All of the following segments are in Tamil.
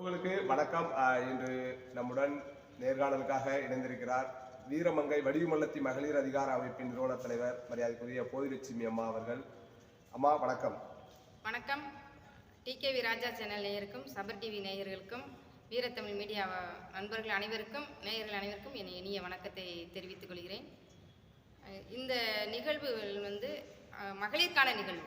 உங்களுக்கு வணக்கம். இன்று நம்முடன் நேர்காணலுக்காக இணைந்திருக்கிறார் வீரமங்கை வடிவமல்லத்தி மகளிர் அதிகார அமைப்பின் நிறுவன தலைவர் மரியாதைக்குரிய போதிலட்சுமி அம்மா அவர்கள். அம்மா வணக்கம். வணக்கம். T K V Raja channel நேயருக்கும் சபர் டிவி நேயர்களுக்கும் வீரத்தமிழ் மீடியா நண்பர்கள் அனைவருக்கும் நேயர்கள் அனைவருக்கும் என் இனிய வணக்கத்தை தெரிவித்துக் கொள்கிறேன். இந்த நிகழ்வுகள் வந்து மகளிருக்கான நிகழ்வு.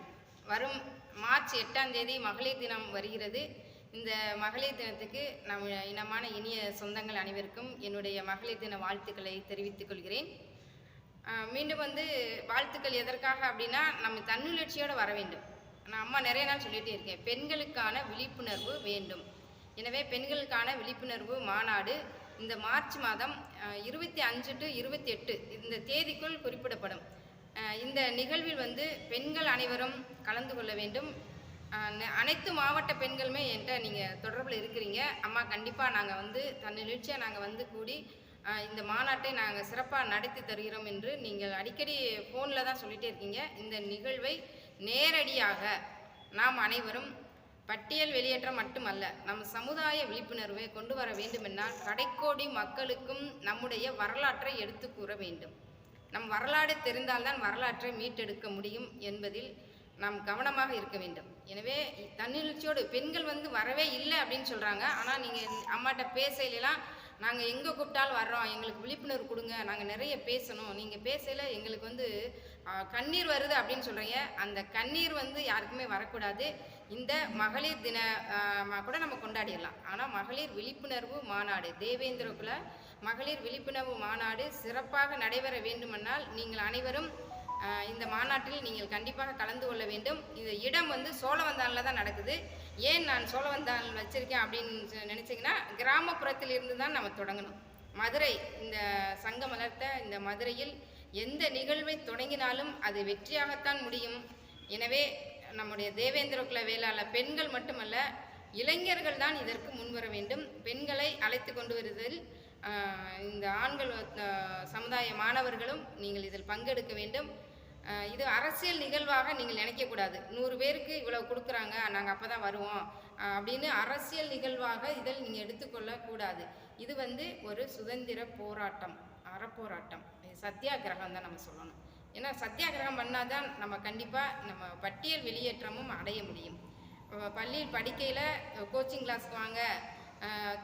வரும் மார்ச் எட்டாம் தேதி மகளிர் தினம் வருகிறது. இந்த மகளிர் தினத்துக்கு நம் இனமான இனிய சொந்தங்கள் அனைவருக்கும் என்னுடைய மகளிர் தின வாழ்த்துக்களை தெரிவித்துக் கொள்கிறேன். மீண்டும் வந்து வாழ்த்துக்கள் எதற்காக அப்படின்னா நம்ம தன்னுணர்ச்சியோடு வர வேண்டும். நான் அம்மா நிறைய நாள் சொல்லிகிட்டே இருக்கேன் பெண்களுக்கான விழிப்புணர்வு வேண்டும். எனவே பெண்களுக்கான விழிப்புணர்வு மாநாடு இந்த மார்ச் மாதம் இருபத்தி அஞ்சு டு இருபத்தி எட்டு இந்த தேதிக்குள் குறிப்பிடப்படும். இந்த நிகழ்வில் வந்து பெண்கள் அனைவரும் கலந்து கொள்ள வேண்டும். அனைத்து மாவட்ட பெண்களுமே என்கிட்ட நீங்கள் தொடர்பில் இருக்கிறீங்க. அம்மா கண்டிப்பாக நாங்கள் வந்து தன்னிழ்ச்சியாக நாங்கள் வந்து கூடி இந்த மாநாட்டை நாங்கள் சிறப்பாக நடத்தி தருகிறோம் என்று நீங்கள் அடிக்கடி ஃபோனில் தான் சொல்லிகிட்டே இருக்கீங்க. இந்த நிகழ்வை நேரடியாக நாம் அனைவரும் பட்டியல் வெளியேற்றம் மட்டுமல்ல நம் சமுதாய விழிப்புணர்வை கொண்டு வர வேண்டுமென்றால் கடைக்கோடி மக்களுக்கும் நம்முடைய வரலாற்றை எடுத்து கூற வேண்டும். நம் வரலாறு தெரிந்தால்தான் வரலாற்றை மீட்டெடுக்க முடியும் என்பதில் நாம் கவனமாக இருக்க வேண்டும். எனவே தன்னெழுச்சியோடு பெண்கள் வந்து வரவே இல்லை அப்படின்னு சொல்கிறாங்க ஆனால் நீங்கள் அம்மாட்ட பேசலாம் நாங்கள் எங்கே கூப்பிட்டாலும் வர்றோம். எங்களுக்கு விழிப்புணர்வு கொடுங்க. நாங்கள் நிறைய பேசணும். நீங்கள் பேசல எங்களுக்கு வந்து கண்ணீர் வருது அப்படின்னு சொல்கிறீங்க அந்த கண்ணீர் வந்து யாருக்குமே வரக்கூடாது. இந்த மகளிர் தின கூட நம்ம கொண்டாடிடலாம். ஆனால் மகளிர் விழிப்புணர்வு மாநாடு தேவேந்திரகுல மகளிர் விழிப்புணர்வு மாநாடு சிறப்பாக நடைபெற வேண்டுமென்றால் நீங்கள் அனைவரும் இந்த மாநாட்டில் நீங்கள் கண்டிப்பாக கலந்து கொள்ள வேண்டும். இந்த இடம் வந்து சோழவந்தானில் தான் நடக்குது. ஏன் நான் சோழவந்தான் வச்சுருக்கேன் அப்படின்னு சொ- நினைச்சீங்கன்னா கிராமப்புறத்தில் இருந்து தான் நம்ம தொடங்கணும். மதுரை இந்த சங்கம் வளர்த்த இந்த மதுரையில் எந்த நிகழ்வை தொடங்கினாலும் அது வெற்றியாகத்தான் முடியும். எனவே நம்முடைய தேவேந்திர குல வேளாள பெண்கள் மட்டுமல்ல இளைஞர்கள் தான் இதற்கு முன்வர வேண்டும். பெண்களை அழைத்து கொண்டு வருவதில் இந்த ஆண்கள் சமுதாய மாணவர்களும் நீங்கள் இதில் பங்கெடுக்க வேண்டும். இது அரசியல் நிகழ்வாக நீங்கள் நினைக்கக்கூடாது நூறு பேருக்கு இவ்வளோ கொடுக்குறாங்க நாங்கள் அப்போ தான் வருவோம் அப்படின்னு அரசியல் நிகழ்வாக இதில் நீங்கள் எடுத்துக்கொள்ளக்கூடாது இது வந்து ஒரு சுதந்திர போராட்டம் அறப்போராட்டம். சத்தியாகிரகம் தான் நம்ம சொல்லணும். ஏன்னா சத்தியாகிரகம் பண்ணாதான் நம்ம கண்டிப்பாக நம்ம பட்டியல் வெளியேற்றமும் அடைய முடியும். பள்ளியில் படிக்கையில் கோச்சிங் கிளாஸ்க்கு வாங்க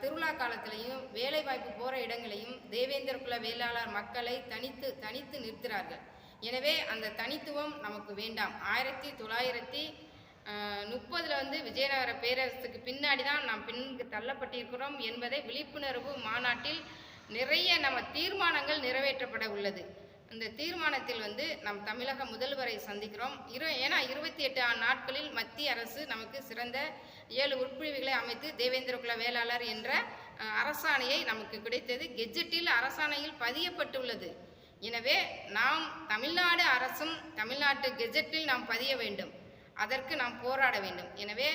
திருவிழா காலத்திலையும் வேலைவாய்ப்பு போகிற இடங்களையும் தேவேந்திர குல வேளாளர் மக்களை தனித்து தனித்து நிறுத்துகிறார்கள் எனவே அந்த தனித்துவம் நமக்கு வேண்டாம். ஆயிரத்தி தொள்ளாயிரத்தி முப்பதில் வந்து விஜயநகர பேரரசுக்கு பின்னாடி தான் நாம் பின்னுக்கு தள்ளப்பட்டிருக்கிறோம் என்பதை விழிப்புணர்வு மாநாட்டில் நிறைய நம்ம தீர்மானங்கள் நிறைவேற்றப்பட உள்ளது. இந்த தீர்மானத்தில் வந்து நம் தமிழக முதல்வரை சந்திக்கிறோம். இரு ஏன்னா இருபத்தி எட்டு நாட்களில் மத்திய அரசு நமக்கு சிறந்த ஏழு உட்பிரிவுகளை அமைத்து தேவேந்திர குல வேளாளர் என்ற அரசாணையை நமக்கு கிடைத்தது. கெஜெட்டில் அரசாணையில் பதியப்பட்டுள்ளது. எனவே நாம் தமிழ்நாடு அரசும் தமிழ்நாட்டு கெஜெட்டில் நாம் பதிய வேண்டும். அதற்கு நாம் போராட வேண்டும். எனவே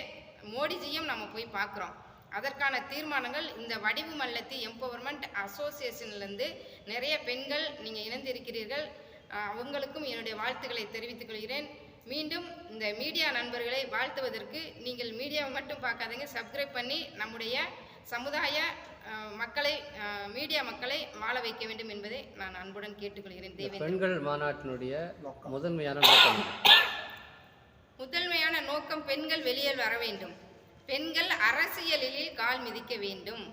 மோடிஜியும் நம்ம போய் பார்க்குறோம். அதற்கான தீர்மானங்கள் இந்த வடிவு மல்லத்தி எம்பவர்மெண்ட் அசோசியேஷன்லேருந்து நிறைய பெண்கள் நீங்கள் இணைந்திருக்கிறீர்கள். அவங்களுக்கும் என்னுடைய வாழ்த்துக்களை தெரிவித்துக் கொள்கிறேன். மீண்டும் இந்த மீடியா நண்பர்களை வாழ்த்துவதற்கு நீங்கள் மீடியாவை மட்டும் பார்க்காதீங்க. சப்ஸ்கிரைப் பண்ணி நம்முடைய சமுதாய மக்களை மீடியா மக்களை வாழ வைக்க வேண்டும் என்பதை நான் அன்புடன் கேட்டுக்கொள்கிறேன். தேவேந்திர. பெண்கள் மாநாட்டினுடைய முதன்மையான நோக்கம்? முதன்மையான நோக்கம் பெண்கள் வெளியில் வர வேண்டும். பெண்கள் அரசியலில் கால் மிதிக்க வேண்டும்.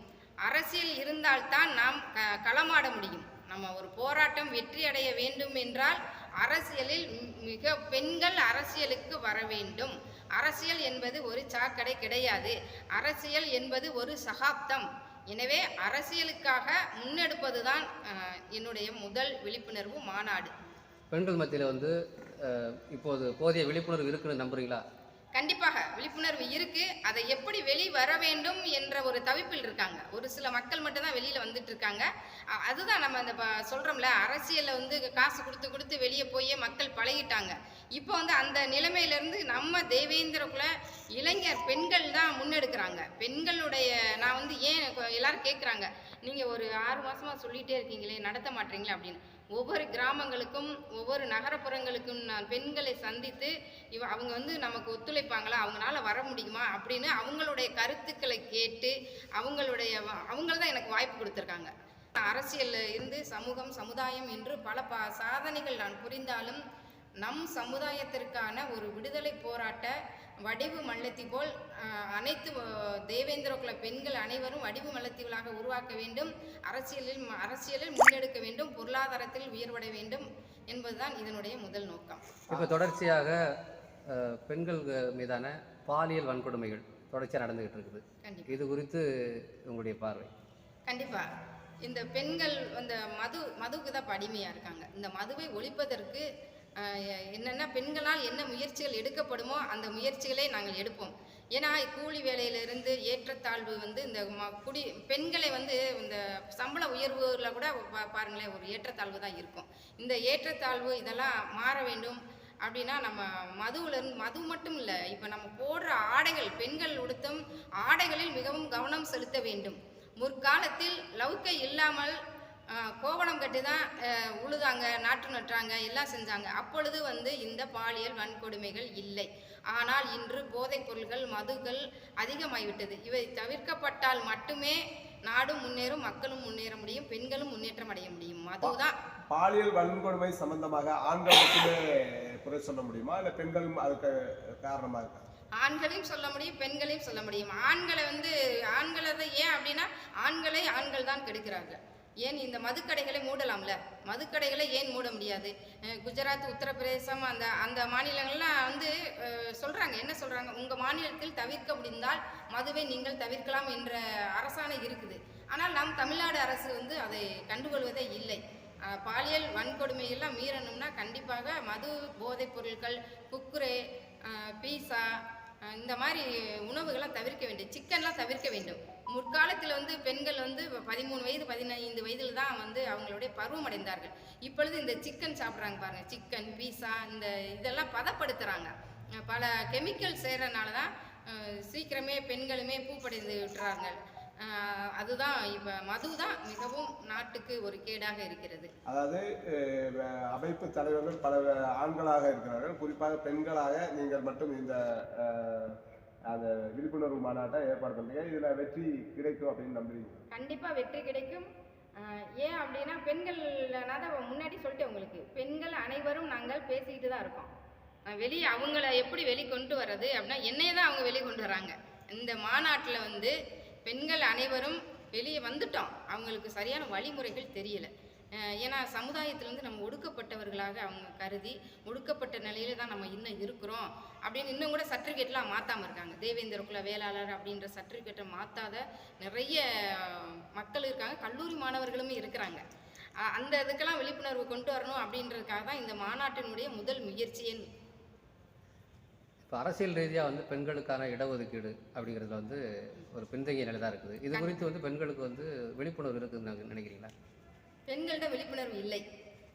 அரசியல் இருந்தால்தான் நாம் க களமாட முடியும். நம்ம ஒரு போராட்டம் வெற்றி அடைய வேண்டும் என்றால் அரசியலில் மிக பெண்கள் அரசியலுக்கு வர வேண்டும். அரசியல் என்பது ஒரு சாக்கடை கிடையாது. அரசியல் என்பது ஒரு சகாப்தம். எனவே அரசியலுக்காக முன்னெடுப்பதுதான் அஹ், என்னுடைய முதல் விழிப்புணர்வு மாநாடு. பெண்கள் மத்தியில் வந்து இப்போது போதிய விழிப்புணர்வு இருக்குன்னு நம்புறீங்களா? கண்டிப்பாக விழிப்புணர்வு இருக்கு. அதை எப்படி வெளி வர வேண்டும் என்ற ஒரு தவிப்பில் இருக்காங்க. ஒரு சில மக்கள் மட்டும்தான் வெளியில வந்துட்டு இருக்காங்க அதுதான் நம்ம அந்த சொல்றோம்ல அரசியல்ல வந்து காசு கொடுத்து கொடுத்து வெளியே போய் மக்கள் பழகிட்டாங்க. இப்போ வந்து அந்த நிலைமையிலேருந்து நம்ம தேவேந்திர இளைஞர் பெண்கள் தான் முன்னெடுக்கிறாங்க. பெண்களுடைய நான் வந்து ஏன் எல்லாரும் கேட்குறாங்க நீங்கள் ஒரு ஆறு மாதமாக சொல்லிகிட்டே இருக்கீங்களே நடத்த மாட்டீங்களே அப்படின்னு. ஒவ்வொரு கிராமங்களுக்கும் ஒவ்வொரு நகரப்புறங்களுக்கும் நான் பெண்களை சந்தித்து இவ அவங்க வந்து நமக்கு ஒத்துழைப்பாங்களா அவங்களால வர முடியுமா அப்படின்னு அவங்களுடைய கருத்துக்களை கேட்டு அவங்களுடைய அவங்கள தான் எனக்கு வாய்ப்பு கொடுத்துருக்காங்க. அரசியலில் இருந்து சமூகம் சமுதாயம் என்று பல ப சாதனைகள் நான் புரிந்தாலும் நம் சமுதாயத்திற்கான ஒரு விடுதலை போராட்ட வடிவு மல்லத்தி போல் அனைத்து தேவேந்திர குல பெண்கள் அனைவரும் வடிவு மல்லத்திகளாக உருவாக்க வேண்டும் அரசியலில் அரசியலில் முன்னெடுக்க வேண்டும் பொருளாதாரத்தில் உயர்வட வேண்டும் என்பதுதான் இதனுடைய முதல் நோக்கம். இப்போ தொடர்ச்சியாக பெண்கள் மீதான பாலியல் வன்கொடுமைகள் தொடர்ச்சியாக நடந்துகிட்டு இருக்குது. கண்டிப்பா. இது குறித்து உங்களுடைய பார்வை? கண்டிப்பா. இந்த பெண்கள் அந்த மது மதுவுக்கு தான் இப்ப அடிமையா இருக்காங்க. இந்த மதுவை ஒழிப்பதற்கு என்னென்ன பெண்களால் என்ன முயற்சிகள் எடுக்கப்படுமோ அந்த முயற்சிகளை நாங்கள் எடுப்போம். ஏன்னா கூலி வேலையிலிருந்து ஏற்றத்தாழ்வு வந்து இந்த ம- குடி பெண்களை வந்து இந்த சம்பள உயர்வுல கூட பா- பாருங்களேன் ஒரு ஏற்றத்தாழ்வு தான் இருக்கும். இந்த ஏற்றத்தாழ்வு இதெல்லாம் மாற வேண்டும் அப்படின்னா நம்ம மதுவிலிருந்து மது மட்டும் இல்லை இப்போ நம்ம போடுற ஆடைகள் பெண்கள் உடுத்தும் ஆடைகளில் மிகவும் கவனம் செலுத்த வேண்டும். முற்காலத்தில் லவுக்கை இல்லாமல் கோவணம் கட்டி தான் உழுதாங்க நாற்று நட்டாங்க எல்லாம் செஞ்சாங்க. அப்பொழுது வந்து இந்த பாலியல் வன்கொடுமைகள் இல்லை. ஆனால் இன்று போதைப் பொருள்கள் மதுகள் அதிகமாகிவிட்டது இவை தவிர்க்கப்பட்டால் மட்டுமே நாடும் முன்னேறும் மக்களும் முன்னேற முடியும் பெண்களும் முன்னேற்றம் அடைய முடியும். மதுதான். பாலியல் வன்கொடுமை சம்பந்தமாக ஆண்கள் மட்டுமே குறை சொல்ல முடியுமா? இல்ல பெண்களும் அதுக்கு காரணமா இருக்கா? ஆண்களையும் சொல்ல முடியும் பெண்களையும் சொல்ல முடியும். ஆண்களை வந்து ஆண்களை தான் ஏன் அப்படின்னா ஆண்களை ஆண்கள் தான் கெடுக்கிறார்கள். ஏன் இந்த மதுக்கடைகளை மூடலாம்ல? மதுக்கடைகளை ஏன் மூட முடியாது? குஜராத் உத்தரப்பிரதேசம் அந்த அந்த மாநிலங்கள்லாம் வந்து சொல்கிறாங்க என்ன சொல்கிறாங்க உங்கள் மாநிலத்தில் தவிர்க்க முடிந்தால் மதுவை நீங்கள் தவிர்க்கலாம் என்ற அரசாணை இருக்குது. ஆனால் நம் தமிழ்நாடு அரசு வந்து அதை கண்டுகொள்வதே இல்லை. பாலியல் வன்கொடுமை எல்லாம் மீறணும்னா கண்டிப்பாக மது போதைப் பொருட்கள் குக்குரே பீஸா இந்த மாதிரி உணவுகளை தவிர்க்க வேண்டும் சிக்கன்லாம் தவிர்க்க வேண்டும். முற்காலத்தில் வந்து பெண்கள் வந்து பதிமூணு வயது பதினைந்து வயதில் தான் வந்து அவங்களுடைய பருவம் அடைந்தார்கள். இப்பொழுது இந்த சிக்கன் சாப்பிட்றாங்க பாருங்கள் சிக்கன் பீஸா இந்த இதெல்லாம் பதப்படுத்துகிறாங்க பல கெமிக்கல் செய்கிறனால தான் சீக்கிரமே பெண்களுமே பூப்படைந்து விட்டுறாங்க அதுதான் இப்போ மது தான் மிகவும் நாட்டுக்கு ஒரு கேடாக இருக்கிறது. அதாவது அமைப்பு தலைவர்கள் பல ஆண்களாக இருக்கிறார்கள். குறிப்பாக பெண்களாக நீங்கள் மட்டும் இந்த அந்த விழிப்புணர்வு மாநாட்டை ஏற்பாடு பண்ணுறீங்க இதில் வெற்றி கிடைக்கும் அப்படின்னு நம்புறீங்க கண்டிப்பாக வெற்றி கிடைக்கும். ஏன் அப்படின்னா பெண்கள்னா தான் முன்னாடி சொல்லிட்டேன் உங்களுக்கு. பெண்கள் அனைவரும் நாங்கள் பேசிக்கிட்டு தான் இருக்கோம். வெளியே அவங்கள எப்படி வெளி கொண்டு வர்றது அப்படின்னா என்னையே தான் அவங்க வெளியே கொண்டு வராங்க இந்த மாநாட்டில் வந்து பெண்கள் அனைவரும் வெளியே வந்துட்டோம். அவங்களுக்கு சரியான வழிமுறைகள் தெரியலை. ஏன்னா சமுதாயத்திலேருந்து நம்ம ஒடுக்கப்பட்டவர்களாக அவங்க கருதி ஒடுக்கப்பட்ட நிலையில தான் நம்ம இன்னும் இருக்கிறோம் அப்படின்னு இன்னும் கூட சர்டிஃபிகேட்லாம் மாற்றாமல் இருக்காங்க. தேவேந்திர குல வேளாளர் அப்படின்ற சர்டிஃபிகேட்டை மாற்றாத நிறைய மக்கள் இருக்காங்க. கல்லூரி மாணவர்களுமே இருக்கிறாங்க. அந்த இதுக்கெல்லாம் விழிப்புணர்வு கொண்டு வரணும் அப்படின்றதுக்காக தான் இந்த மாநாட்டினுடைய முதல் முயற்சியே. இப்போ அரசியல் ரீதியாக வந்து பெண்களுக்கான இடஒதுக்கீடு அப்படிங்கிறதுல வந்து ஒரு பின்தங்கிய நிலை தான் இருக்குது. இது குறித்து வந்து பெண்களுக்கு வந்து விழிப்புணர்வு இருக்குதுன்னு நினைக்கிறீங்களா? பெண்களிடம் விழிப்புணர்வு இல்லை.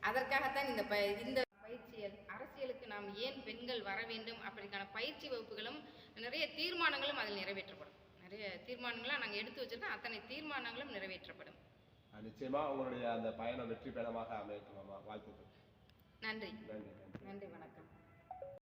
அதற்காகத்தான் இந்த ப இந்த பயிற்சியல் அரசியலுக்கு நாம் ஏன் பெண்கள் வர வேண்டும்? அப்படிக்கான பயிற்சி வகுப்புகளும் நிறைய தீர்மானங்களும் அதில் நிறைவேற்றப்படும். நிறைய தீர்மானங்களாக நாங்கள் எடுத்து வச்சிருக்கோம். அத்தனை தீர்மானங்களும் நிறைவேற்றப்படும். நிச்சயமா உங்களுடைய அந்த பயணம் வெற்றி பயணமாக அமையட்டும். வாழ்த்துக்கள். நன்றி நன்றி. நன்றி வணக்கம்.